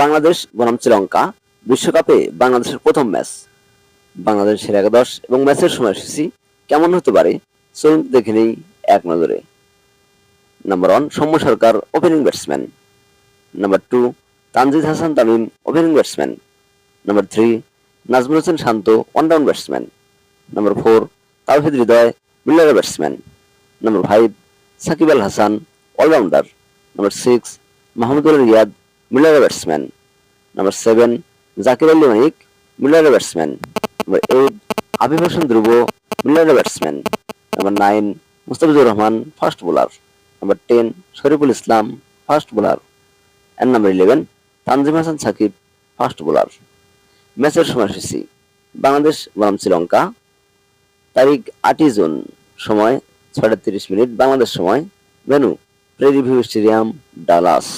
বাংলাদেশ বনাম শ্রীলঙ্কা, বিশ্বকাপে বাংলাদেশের প্রথম ম্যাচ। বাংলাদেশের একাদশ এবং ম্যাচের সময়সূচি কেমন হতে পারে? চলুন দেখে নেই এক নজরে। Number one Soumya Sarkar opening batsman number two Tanzid Hasan Tamim opening batsman number three Najmul Hossain Shanto one down batsman number four Towhid Hridoy middle batsman number five Shakib Al Hasan allrounder number six Mahmudul Riyad middle batsman number seven Jaker Ali Manik middle batsman number eight Abib Hossain Dhrubo middle batsman number nine Mustafizur Rahman fast bowler number ten Shoriful Islam fast bowler and number eleven Tanzim Hasan Sakib fast bowler ম্যাচের সময়সূচি বাংলাদেশ বনাম শ্রীলঙ্কা তারিখ আটই June সময় ছয়টা তিরিশ minute Bangladesh সময় venue প্রেরিভিউ stadium Dallas